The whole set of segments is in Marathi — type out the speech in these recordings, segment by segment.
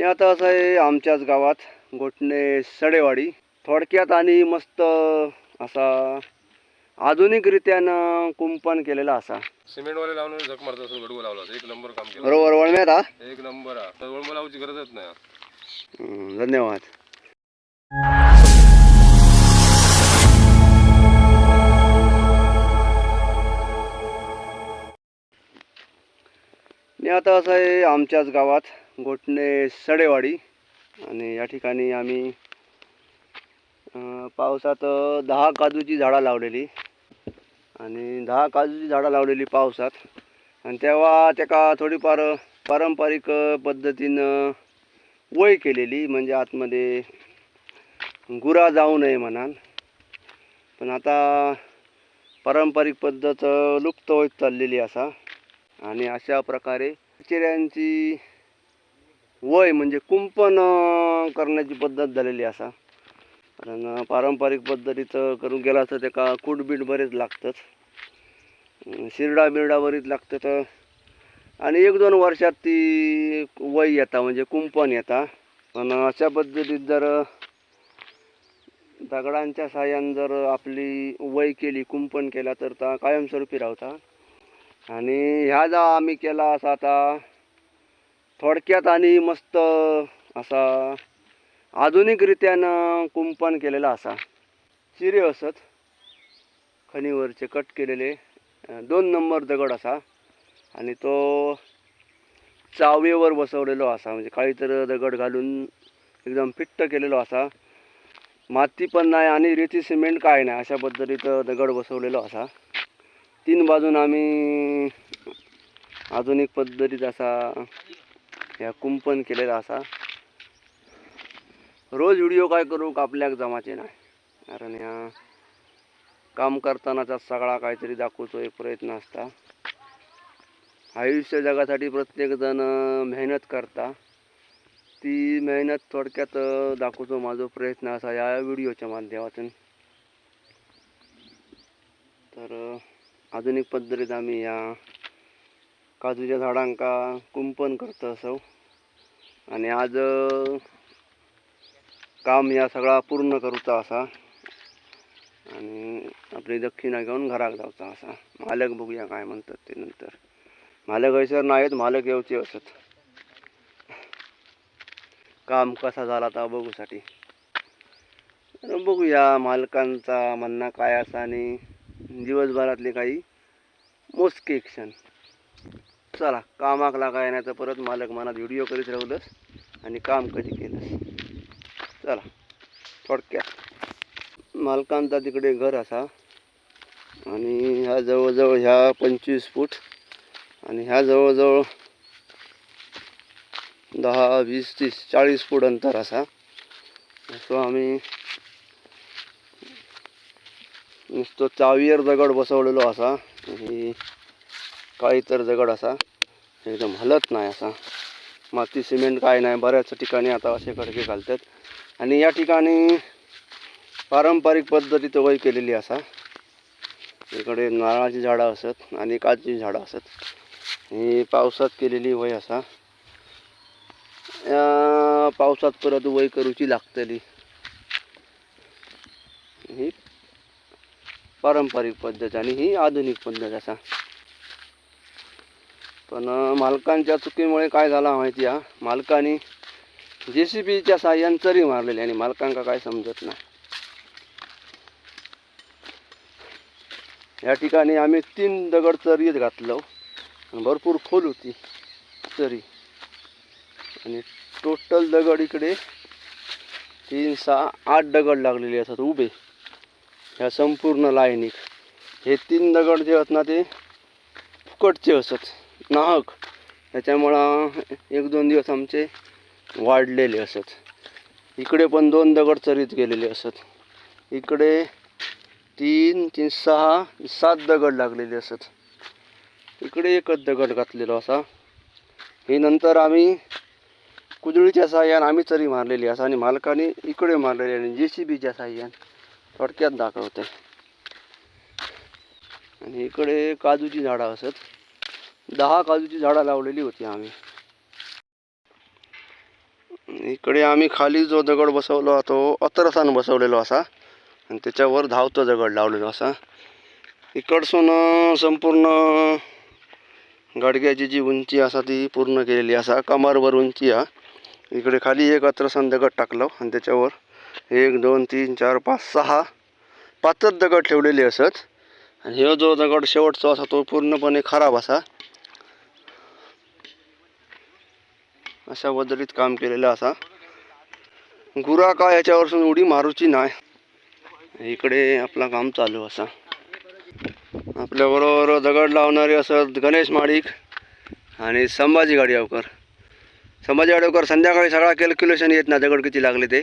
मी आता असं आहे आमच्याच गावात गोटणे सडेवाडी. थोडक्यात आणि मस्त असा आधुनिकरित्यानं कुंपण केलेला असा. सिमेंटवाले लावून झक मारत असं गडगो लावला. एक नंबर काम केलं. बरोबर वळम्यात हा? एक नंबर हा. तर लावायची गरजच नाही. हा. धन्यवाद. मी आता असं आहे आमच्याच गावात गोटणे सडेवाडी. आणि या ठिकाणी आम्ही पावसात दहा काजूची झाडं लावलेली. आणि दहा काजूची झाडं लावलेली पावसात. आणि तेव्हा त्याका थोडीफार पारंपरिक पद्धतीनं वय केलेली. म्हणजे आतमध्ये गुरा जाऊ नये म्हणान पण आता पारंपरिक पद्धत लुप्त होत चाललेली असा. आणि अशा प्रकारे चिऱ्यांची वय म्हणजे कुंपण करण्याची पद्धत झालेली असा. कारण पारंपरिक पद्धतीचं करून गेला तर त्याका कुटबीट बरेच लागतंच. शिरडा बिरडा बरीच लागतात आणि एक दोन वर्षात ती वय येता म्हणजे कुंपण येता. पण अशा पद्धतीत जर दगडांच्या साह्यानं जर आपली वय केली कुंपण केला तर ता कायमस्वरूपी रावता. आणि ह्या जा आम्ही केला असा आता थोडक्यात आणि मस्त असा आधुनिकरित्यानं कुंपण केलेला असा. चिरे असत. खणीवरचे कट केलेले. दोन नंबर दगड असा. आणि तो चावेवर बसवलेलो असा. म्हणजे काहीतरी दगड घालून एकदम फिट्ट केलेलो असा. माती पण नाही आणि रेती सिमेंट काय नाही. अशा पद्धतीचं दगड बसवलेलो असा. तीन बाजून आम्ही आधुनिक पद्धतीत असा ह्या कुंपण केलेला असा. रोज व्हिडिओ काय करू का आपल्याक जमाचे नाही. कारण ह्या काम करतानाचा सगळा काहीतरी दाखवतो एक प्रयत्न असता. आयुष्य जगासाठी प्रत्येकजण मेहनत करता. ती मेहनत थोडक्यात दाखवतो माझा प्रयत्न असा या व्हिडिओच्या माध्यमातून. तर आधुनिक पद्धतीत आम्ही या काजूच्या झाडांका कुंपण करतो असो आणि आज काम या सगळा पूर्ण करूचा असा. आणि आपली दक्षिणा घेऊन घराक जाऊचा असा. मालक बघूया काय म्हणतात ते नंतर. मालक हैसर नाहीत मालक येऊचे असत. काम कसा झाला तर बघूसाठी. बघूया मालकांचा म्हणणं काय असा आणि दिवसभरातले काही मोजके क्षण. चला कामाकला काय नाही तर परत मालक मनात व्हिडिओ करीत राहूलच आणि काम कधी केलं? चला थोडक्यात. मालकांचा तिकडे घर असा. आणि ह्या जवळजवळ ह्या पंचवीस फूट आणि ह्या जवळजवळ दहा वीस तीस चाळीस फूट अंतर असा. असं आम्ही नुसतं चावीर दगड बसवलेलो असा आणि काही तर दगड असा. एकदम हलत नाही असा. माती सिमेंट काय नाही बऱ्याच ठिकाणी आता असे खडके घालतात. आणि या ठिकाणी पारंपरिक पद्धतीत वय केलेली असा. इकडे नारळाची झाडं असत आणि काजूची झाडं असत. ही पावसात केलेली वय असा. या पावसात परत वय करूची लागतली. ही पारंपरिक पद्धत आणि ही आधुनिक पद्धत असा. पण मालकांच्या चुकीमुळे काय झाला माहिती हा. मालकाने जे सी बीच्या साह्यानं चरी मारलेली आणि मालकांका काय समजत नाही. या ठिकाणी आम्ही तीन दगड चरीत घातलो हो. आणि भरपूर खोल होती चरी. आणि टोटल दगड इकडे तीन सहा आठ दगड लागलेले असतात उभे. ह्या संपूर्ण लाईनीक हे तीन दगड जे आहेत ना ते फुकटचे असत. नाहक. त्याच्यामुळं एक दोन दिवस आमचे वाढलेले असत. इकडे पण दोन दगड चरीत गेलेले असत. इकडे तीन तीन सहा सात दगड लागलेले असत. इकडे एकच दगड घातलेलो असा. हे नंतर आम्ही कुदळीच्या साह्यानं आम्ही चरी मारलेली असा आणि मालकाने इकडे मारलेली आणि जे सी बीच्या साह्यानं थोडक्यात दाखवते आणि इकडे काजूची झाडं असत. दहा काजूची झाडं लावलेली होती आम्ही. इकडे आम्ही खाली जो दगड बसवलो तो अतरसान बसवलेलो असा. आणि त्याच्यावर धावतो दगड लावलेलो असा. इकडसून संपूर्ण गाडग्याची जी उंची असा ती पूर्ण केलेली असा. कमरवर उंची हा. इकडे खाली एक अत्रसान दगड टाकलो आणि त्याच्यावर एक दोन तीन चार पाच सहा पाचच दगड ठेवलेले असत. आणि हा जो दगड शेवटचा असा तो पूर्णपणे खराब असा. अशा पद्धतीत काम केलेलं असा. गुरा का याच्यावरसून उडी मारूची नाही. इकडे आपला काम चालू असा. आपल्याबरोबर दगड लावणारे असत गणेश माडिक आणि संभाजी गाडीवकर. संभाजी गाडीवकर संध्याकाळी सगळा कॅल्क्युलेशन येत ना दगड किती लागले ते.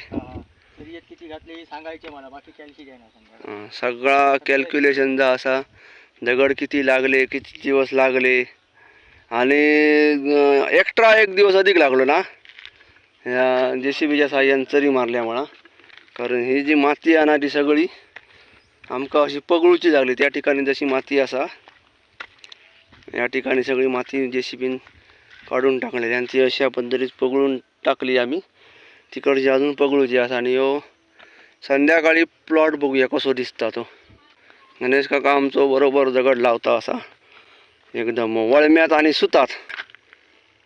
सगळा कॅल्क्युलेशनचा असा दगड किती लागले किती दिवस लागले आणि एक्स्ट्रा एक दिवस अधिक लागलो ना. ह्या जे सी बीच्या साह्यानं चरी मारल्यामुळं. कारण ही जी माती आणा ना ती सगळी आमकां अशी पगळूची लागली. त्या ठिकाणी जशी माती असा या ठिकाणी सगळी माती जे सी बीन काढून टाकलेली आणि ती अशा पद्धतीत पगळून टाकली आम्ही. तिकडची अजून पगळूची असा आणि यो संध्याकाळी प्लॉट बघूया कसो दिसता तो. गणेश काका आमचो बरोबर दगड लावता असा. एकदम वळम्यात आणि सुतात.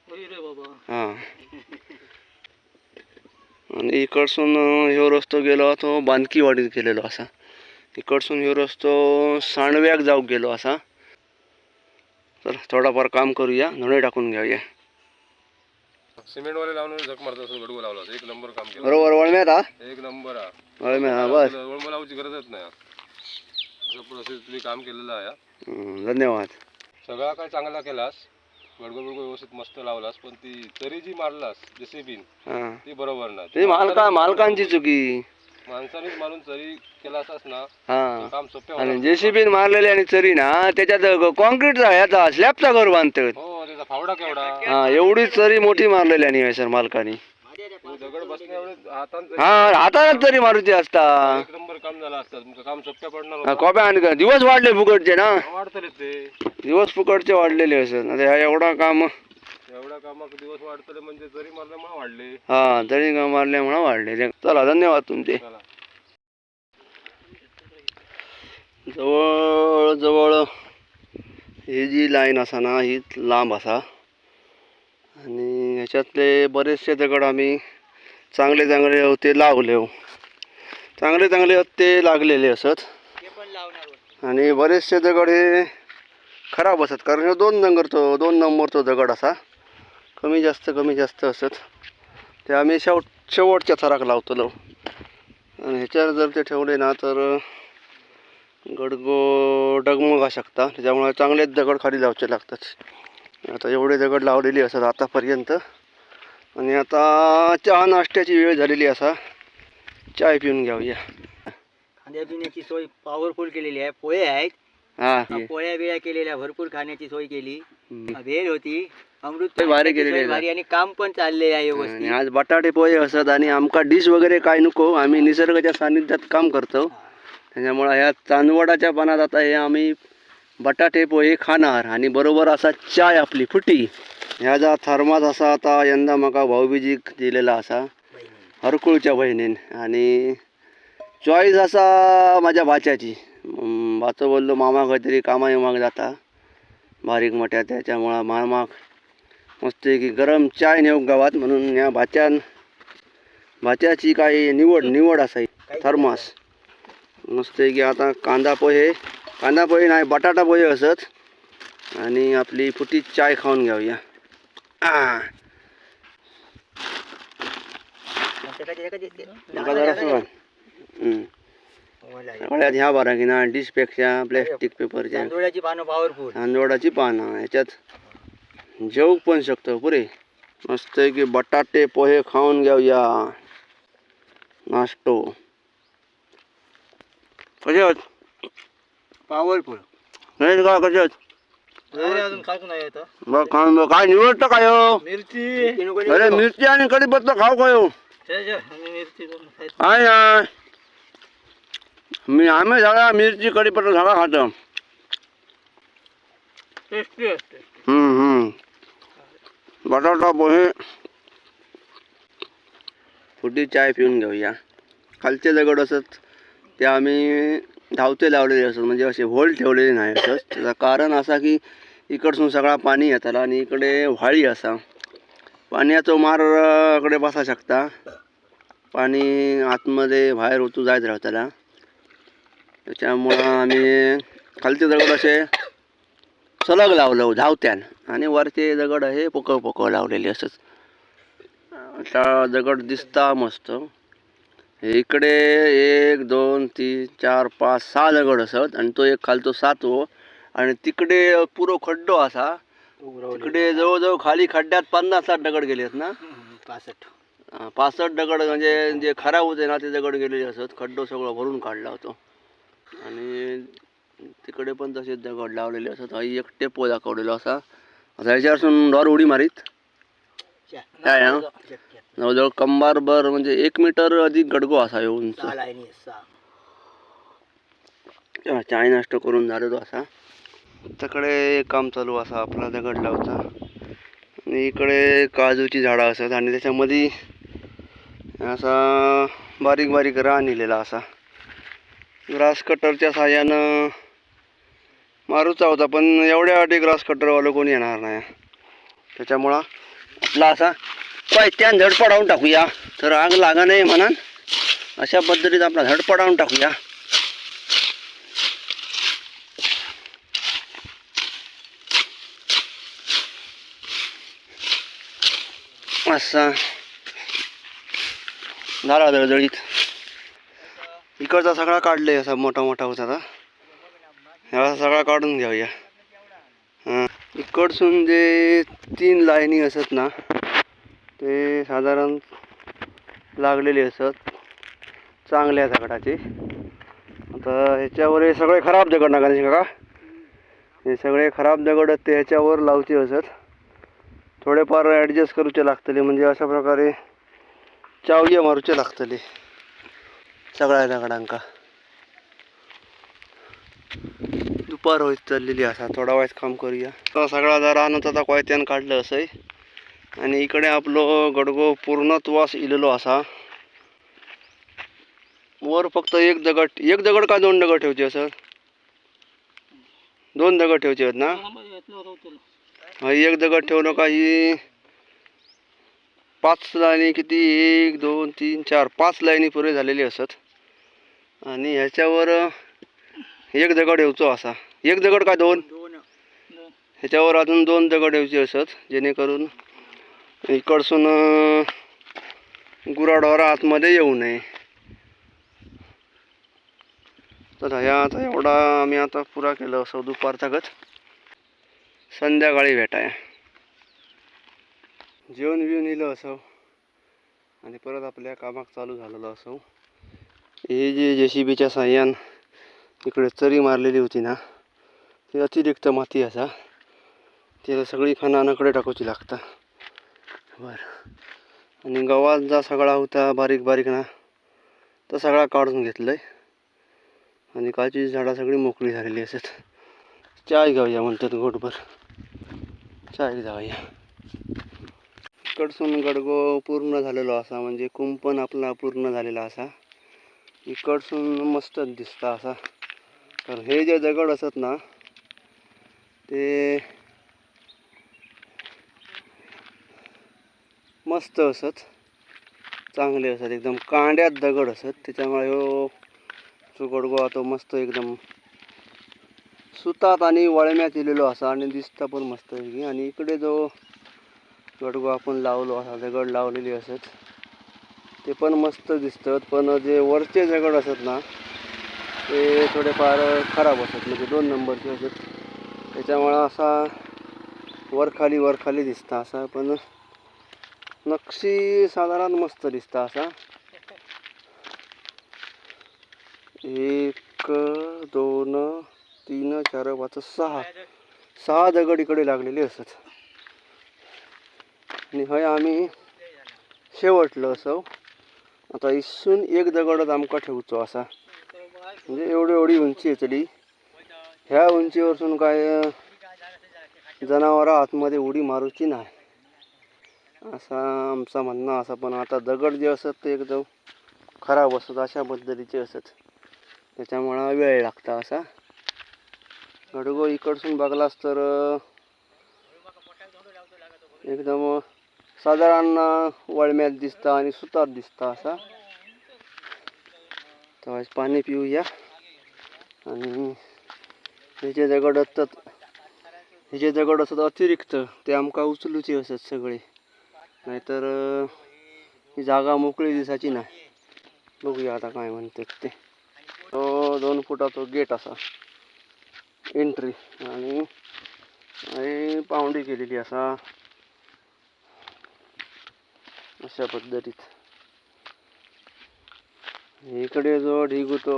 होय रे बाबा. हां. आणि इकडसून ह्यो रस्तो गेलो तो बांदकी वाडीत गेलेलो असा. इकडसून ह्यो रस्तो सांडव्याक जाऊक गेलो असा. तर थोडाफार काम करूया धणे टाकून घेऊया. सिमेंटवाले लावून झक मारत असून गडगो लावला एक नंबर काम केलं. बरोबर वळम्यात हा? एक नंबर हा. वळम्यात हा बस. वळमा लावायची गरजच नाही. असं तुम्ही काम केलेलं आहे धन्यवाद. सगळा काय चांगला केलास गडगो बिडगो व्यवस्थित मस्त लावलास पण ती तरी जी मारलास जसे बिन हां. ती बरोबर नाही. ते मालका मालकांची चुकी. माणसानेच मारून चरी केला असाच ना हां. काम सोपे आणि होणार. जेसीबीन मारलेली आणि चरी ना त्याच्यात कॉन्क्रीटचा ह्याचा स्लॅबचा घर बांधतात हो त्याचा फावडा केवढा. हा एवढी चरी मोठी मारलेली आणि सर मालकानी. दगड बसण्या हा हाताने तरी मारूची असता. एक नंबर काम झालं असतं तुमचं काम सोप्या पडणार हा, होतं. कॉप्या आणि का- दिवस वाढले फुकटचे ना? वाढतले ते. दिवस फुकटचे वाढलेले असत आता ह्या एवढा काम एवढ्या कामाक दिवस वाढतले म्हणजे जरी मारल्यामुळे वाढले. हा तरी का मारल्यामुळे वाढले. चला धन्यवाद तुमचे. चला. जवळ जवळ ही जी लाईन असा ना ही लांब असा. आणि ह्याच्यातले बरेचसे दगड आम्ही चांगले चांगले होते लावले हो. चांगले चांगले ते लागलेले असत. आणि बरेचसे दगड हे खराब असत कारण दोन दोन नंबरचो दोन नंबरचो दगड असा. कमी जास्त कमी जास्त असत. ते आम्ही शेवट शेवटच्या थराक लावतलो. आणि ह्याच्यावर जर ते ठेवले ना तर गडगो डगमगा शकता. त्याच्यामुळे चांगलेच दगड खाली लावचे लागतात. आता एवढे दगड लावलेली असतात आतापर्यंत. आणि आता चहा नाश्त्याची वेळ झालेली असा. चाय पिऊन घेऊया. खाण्यापिण्याची सोय पॉवरफुल केलेली आहे. पोहे आहेत. हां पोळ्या बिळ्या केलेल्या भरपूर खाण्याची सोय केली. भेल होती. अमृत भारी केलेली आणि काम पण चालले आहे आज बटाटे पोहे असत आणि आमका डिश वगैरे काय नको. आम्ही निसर्गाच्या सानिध्यात काम करतो. त्याच्यामुळं ह्या चांदवडाच्या पानात आता हे आम्ही बटाटे पोहे खाणार आणि बरोबर असा चाय आपली फुटी. ह्याचा थर्मास असा आता यंदा म्हाका भाऊबीजीक दिलेला असा. हरकुळच्या बहिणीन. आणि चॉईस असा माझ्या भाच्याची. अं, भाचो बोललो मामा काहीतरी कामा माग जाता. बारीक मोठ्या त्याच्यामुळं मामाक मस्त की गरम चाय नेऊ गावात म्हणून या भाच्यान भाच्याची काही निवड निवड असा थर्मास. मस्त की आता कांदा पोहे कांदा पोहे नाही बटाटा पोहे असत. आणि आपली फुटी चाय खाऊन जरा. हम्म. सगळ्यात ह्या बरा की ना डिशपेक्षा प्लॅस्टिक पेपरच्या तांदूळाची पानं पॉवरफुल तांदूळाची पानं ह्याच्यात जेवू पण शकतो पुरे. मस्त की बटाटे पोहे खाऊन घेऊया. नाश्तो. कसे पॉवरफुल. नाही का कसे आहेत अजून खात नाही आता. बघ खाऊन बघ काय निवडतं काय हो? मिरची. अरे मिरची आणि कढीपत्ता खाऊ काय हो? मिरची आहे ना मी आम्ही झाला मिरची कढीपत्ता झाला खातो. टेस्टी असते. हम्म, हम्म. बटाटा पोहे. फुटी चाय पिऊन घेऊया. खालचे दगड असत ते आम्ही धावते लावलेले असत म्हणजे असे होल ठेवलेले नाही असत त्याचं कारण असा की इकडसून सगळा पाणी येताला आणि इकडे व्हाळी असा. पाण्याचो मार बसा शकता. पाणी आतमध्ये बाहेर ओतू जायत राहताला त्याच्यामुळं आम्ही खालचे दगड असे सलग लावलं धावत्यान. आणि वरचे दगड हे पोकळ पोकळ लावलेले असत. आता दगड दिसता मस्त. इकडे एक दोन तीन चार पाच सहा दगड असत आणि तो एक खालतो सातवो आणि तिकडे पुरो खड्डो असा. तिकडे जवळजवळ खाली खड्ड्यात पन्नास साठ दगड गेले आहेत ना? पासष्ट. पासष्ट दगड म्हणजे जे खराब होते ना ते दगड गेलेले असत. खड्डो सगळं भरून काढला होतो. आणि तिकडे पण तसेच दगड लावलेले असत. आई एक टेपो दाखवलेलो असा. आता ह्याच्यापासून डॉर उडी मारीत. काय हा? जवळजवळ कंबारभर म्हणजे एक मीटर अधिक गडगो असा येऊन. चाय नाश्ता करून झालेलो असा. त्याकडे काम चालू असा आपला दगड लावचा. आणि इकडे काजूची झाडं असत आणि त्याच्यामध्ये असा बारीक बारीक रान इलेला असा. ग्रास कटरच्या साह्यानं मारूचा होता पण एवढ्या वाटे ग्रास कटरवालं कोणी येणार नाही. त्याच्यामुळं आपला असा पायत्यान झड पडावून टाकूया. तर आग लागा नाही म्हणा अशा पद्धतीत आपला झड पडावून टाकूया. असा. झाला दळदळीत इकडचा सगळा काढले असा मोठा मोठा होता आता. ह्या सगळा काढून घ्याऊया हां. इकडसून जे तीन लाईनी असत ना ते साधारण लागलेले असत. चांगल्या दगडाचे. आता ह्याच्यावर हे सगळे खराब दगड ना गणेश काका? हे सगळे खराब दगड ते ह्याच्यावर लावचे असत. थोडेफार ॲडजस्ट करूचे लागतले म्हणजे अशा प्रकारे चावये मारूचे लागतले. सगळ्या दगडांका. दुपार होत चाललेली असा थोडा वेळात काम करूया. तो सगळा जरा अनंत आता कोयत्यान काढलं असंय. आणि इकडे आपलो गडगो पूर्णत्वास इलेलो असा. वर फक्त एक दगड एक दगड का दोन दगड ठेवचे सर दोन दगड ठेवचे आहेत ना? एक दगड ठेवलं का ही? पाच लाईनी किती? एक दोन तीन चार. पाच लाईनी पुरे झालेली असत. आणि ह्याच्यावर एक दगड येवचो असा. एक दगड का दोन? ह्याच्यावर अजून दोन दगड ठेवचे असत जेणेकरून इकडसून गुराढोरा आतमध्ये येऊ नये. तर ह्या आता एवढा आम्ही आता पुरा केलं असं दुपारचा गत संध्याकाळी भेटाया. जेवण बिवून येलं असं. आणि परत आपल्या कामाक चालू झालेलं असं. हे जे जे सी बीच्या साह्यान इकडे चरी मारलेली होती ना ती अतिरिक्त माती असा. तिला सगळी खानानाकडे टाकूची लागता. बरं. आणि गव्हात जा सगळा होता बारीक बारीक ना तो सगळा काढून घेतलंय. आणि काळची झाडं सगळी मोकळी झालेली असत. चाय घेऊया म्हणतात गोटभर. चाय जाऊया इकडसून गडगो पूर्ण झालेलो असा म्हणजे कुंपण आपला पूर्ण झालेला असा. इकडसून मस्तच दिसता असा. तर हे जे दगड असत ना ते मस्त असत. चांगले असत एकदम. कांड्यात दगड असत. त्याच्यामुळे हो जो गडगो तो मस्त एकदम. सुतात आणि वळम्यात येलेलो असा आणि दिसता पण मस्त पैकी. आणि इकडे जो गडगो आपण लावलो असा दगड लावलेली असत ते पण मस्त दिसतात. पण जे वरचे दगड असत ना ते थोडेफार खराब असतात म्हणजे दोन नंबरचे असत. त्याच्यामुळं असा वरखाली वरखाली दिसता असा पण नक्षी साधारण मस्त दिसता असा. एक दोन तीन चार पाच सहा. सहा दगड इकडे लागलेले असत. आणि हय आम्ही शेवटलं असं. आता इसून एक दगडच आमका ठेवचो असा. म्हणजे एवढी एवढी उंची येतली ह्या उंचीवरसून काय जनावरं आतमध्ये उडी मारूची नाही. असा आमचा म्हणणं असा पण आता दगड जे असत ते एकदम खराब असत अशा पद्धतीचे असत. त्याच्यामुळं वेळ लागता असा. गडगो इकडसून बघलास तर एकदम साधारण वळम्यात दिसता आणि सुतार दिसता असा. तर पाणी पिऊया. आणि हिचे दगड असतात. हिचे दगड असतात अतिरिक्त. ते आमका उचलूचे असत सगळे. नाहीतर ही जागा मोकळी दिसायची नाही बघूया आता काय म्हणतात ते. तो दोन फुटाचो गेट असा. एंट्री आणि पावंडी केलेली असा. अशा पद्धतीत. इकडे जो ढीग होतो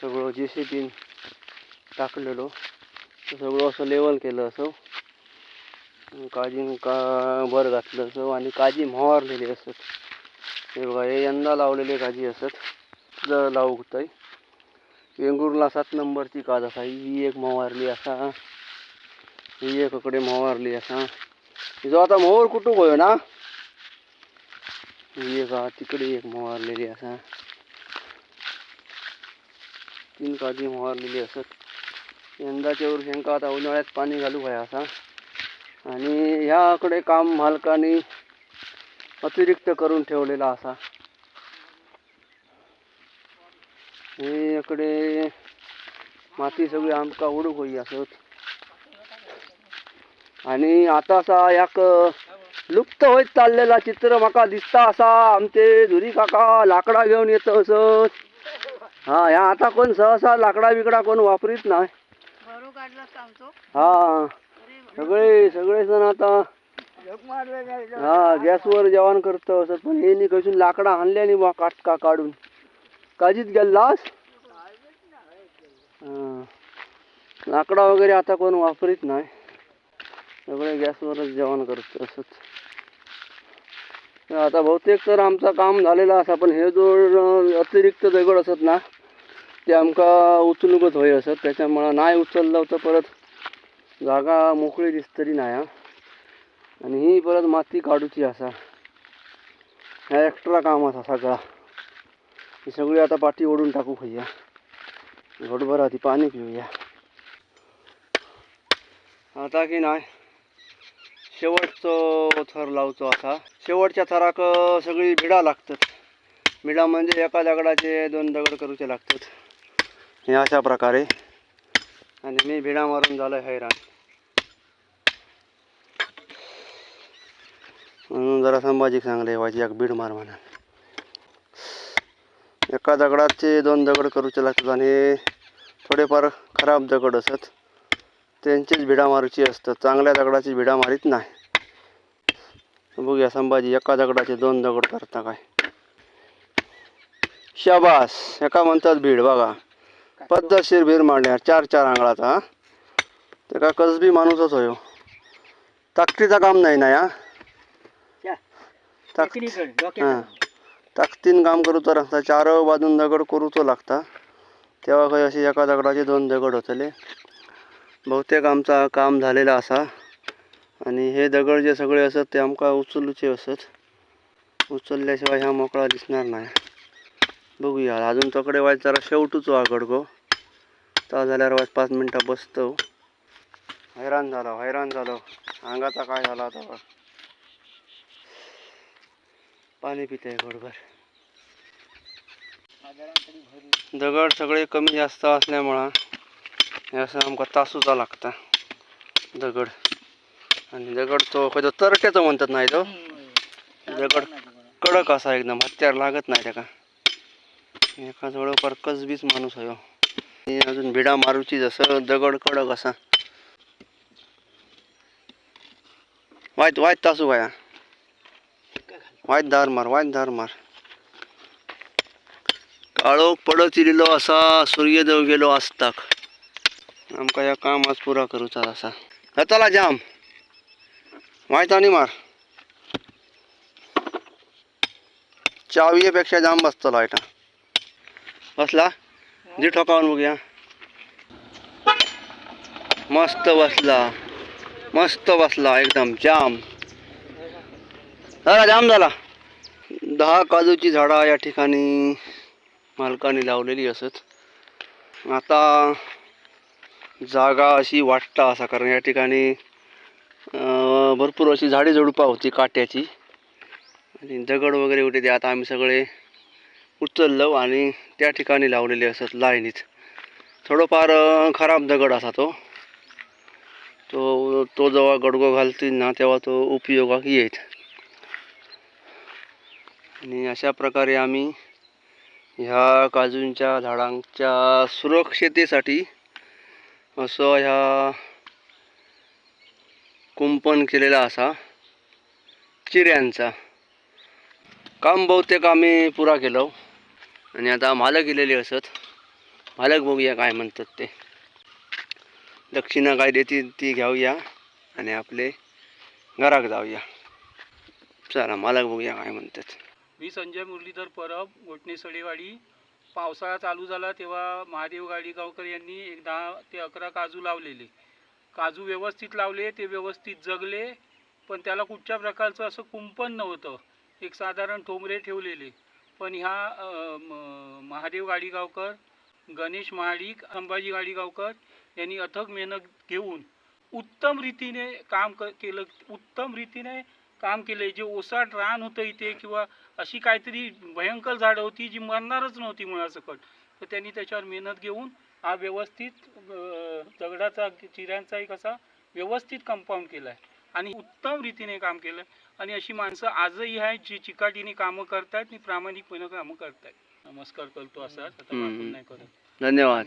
सगळं जे सी बीन. टाकलेलो. सगळं असं लेवल केलं असं. काजी का बर घातलं असं आणि काजी मोहरलेली असत. हे बघा हे यंदा लावलेले काजी असत. जर ताई वेंगुर्ला सात नंबरची काज असा. ही एक मोवारली असा. ही एक कडे मोवारली असा जो आता मोहर कुठं होय ना? ही एक तिकडे एक मोवारलेली असा. तीन काजी मोहारलेली असत. यंदाच्या वर्षी आता उन्हाळ्यात पाणी घालू आहे असा. आणि ह्याकडे काम मालकाने अतिरिक्त करून ठेवलेला असा. हे इकडे माती सगळी आमका उडूक होई असत. आणि आता असा याक लुप्त होत चाललेला चित्र म्हाका दिसता असा. आमचे धुरी काका लाकडा घेऊन येत असत. हा ह्या आता कोण सहसा लाकडा बिकडा कोण वापरीत नाही. हा सगळे सगळे जण आता हा गॅसवर जेवण करत असत पण हे नी कशून लाकडा आणले आणि बा काटका काढून. काजीत गेलास हा. लाकडा वगैरे आता कोण वापरीत नाही. सगळे गॅसवरच जेवण करत असत. आता बहुतेक तर आमचं काम झालेलं असा पण हे जो अतिरिक्त दगड असत ना ते आमका उचलूकच होय असत त्याच्यामुळं नाही उचललं तर परत जागा मोकळी दिसतली नाही हा. आणि ही परत माती काढूची असा. ह्या एक्स्ट्रा काम असा सगळा. ही सगळी आता पाठी ओढून टाकू खय्या घोटभर आधी पाणी पिऊया. आता की नाही शेवटचो थर लावचो असा शेवटच्या थराक सगळी भिडा लागतात. मिडा म्हणजे एका दगडाचे दोन दगड करूचे लागतात. हे अशा प्रकारे. आणि मी भिडा मारून झालो हैराण. म्हणून जरा संभाजी सांगले व्हायची एक बीड मार म्हणा. एका दगडाचे दोन दगड करूचे लागतात आणि थोडेफार खराब दगड असत. त्यांचीच भिडा मारूची असतात चांगल्या दगडाची भिडा मारीत नाही. बघूया संभाजी एका दगडाचे दोन दगड करता काय? शाबास! एका म्हणतात भीड बघा. पद्धतशीर भीड मारल्या चार चार आंगळाचा हा. ते का कसबी माणूसच होयो. ताकदीचं काम नाही ना या? ताक हां. ताकदीन काम करूचो लागता चार बाजून दगड करूचो लागता. तेव्हा काही अशी एका दगडाचे दोन दगड होतले. बहुतेक आमचा काम झालेला असा. आणि हे दगड जे सगळे असत ते आमका उचलूचे असत. उचलल्याशिवाय ह्या मोकळा दिसणार नाही. बघूया अजून तकडे वाईट जरा शेवटूचो हा गडगो ता झाल्यावर वाईट पाच मिनटं बसतो. हैराण झालो हैराण झालो. अंगाचा काय झाला आता? पाणी पिते बरोबर दगड सगळे कमी जास्त असल्यामुळं हे असं आमका तासूचा लागता दगड. आणि दगड तो कधी तरट्याचा म्हणतात नाही तो? दगड कडक असा एकदम हत्यार लागत नाही त्याका. एका जवळ कसबीच माणूस आहे हे अजून भिडा मारूची जसं दगड कडक असा. वायत वायत तासू बाया वायत धार मार वायत धार मार. काळोख पडत इलेलो असा सूर्यदेव गेलो आसताक आमका या काम आज पुरा करूचा असा. येताला जाम. वायत आणि मार. चावीपेक्षा जाम बसतलो आयटा बसला? जी ठोकावून बघूया. मस्त बसला. मस्त बसला एकदम जाम. झाला जाम झाला. दहा काजूची झाडं या ठिकाणी मालकाने लावलेली असत. आता जागा अशी वाटता असा कारण या ठिकाणी भरपूर अशी झाडे झुडपा होती काट्याची. आणि दगड वगैरे होते ते आता आम्ही सगळे उचललो आणि त्या ठिकाणी लावलेले असत लाईनीत. थोडंफार खराब दगड असा तो. तो तो जेव्हा गडगो घालतील ना तेव्हा तो उपयोगात येईल. आणि अशा प्रकारे आम्ही ह्या काजूंच्या झाडांच्या सुरक्षतेसाठी असं ह्या कुंपण केलेला असा चिऱ्यांचा. काम बहुतेक आम्ही पुरा केलं. आणि आता मालक गेलेले असत. मालक बघूया काय म्हणतात ते. दक्षिणा काय देतील ती घ्याऊया आणि आपले घराक जाऊया. चला मालक बघूया काय म्हणतात. मी संजय मुरलीधर परब गोटणे सडेवाडी. पावसाळा चालू झाला तेव्हा महादेव गाडीगावकर यांनी एक दहा ते अकरा काजू लावलेले. काजू व्यवस्थित लावले ते व्यवस्थित जगले पण त्याला कुठच्या प्रकारचं असं कुंपण नव्हतं. एक साधारण ठोंबरे ठेवलेले. पण ह्या महादेव गाडीगावकर गणेश महाडिक संभाजी गाडीगावकर यांनी अथक मेहनत घेऊन उत्तम रीतीने काम क केलं. उत्तम रीतीने काम केले जे ओसाट रान होतं इथे किंवा अशी काहीतरी भयंकर झाडं होती जी मरणारच नव्हती मुळासकट. तर त्यांनी त्याच्यावर मेहनत घेऊन हा व्यवस्थित दगडाचा चिऱ्यांचा एक असा व्यवस्थित कंपाऊंड केला आहे आणि उत्तम रीतीने काम केलं आणि अशी माणसं आजही आहेत जी चिकाटीने कामं करतायत आणि प्रामाणिकपणे कामं करतायत. नमस्कार करतो असा आता हम्म. मागून नाही करत. धन्यवाद.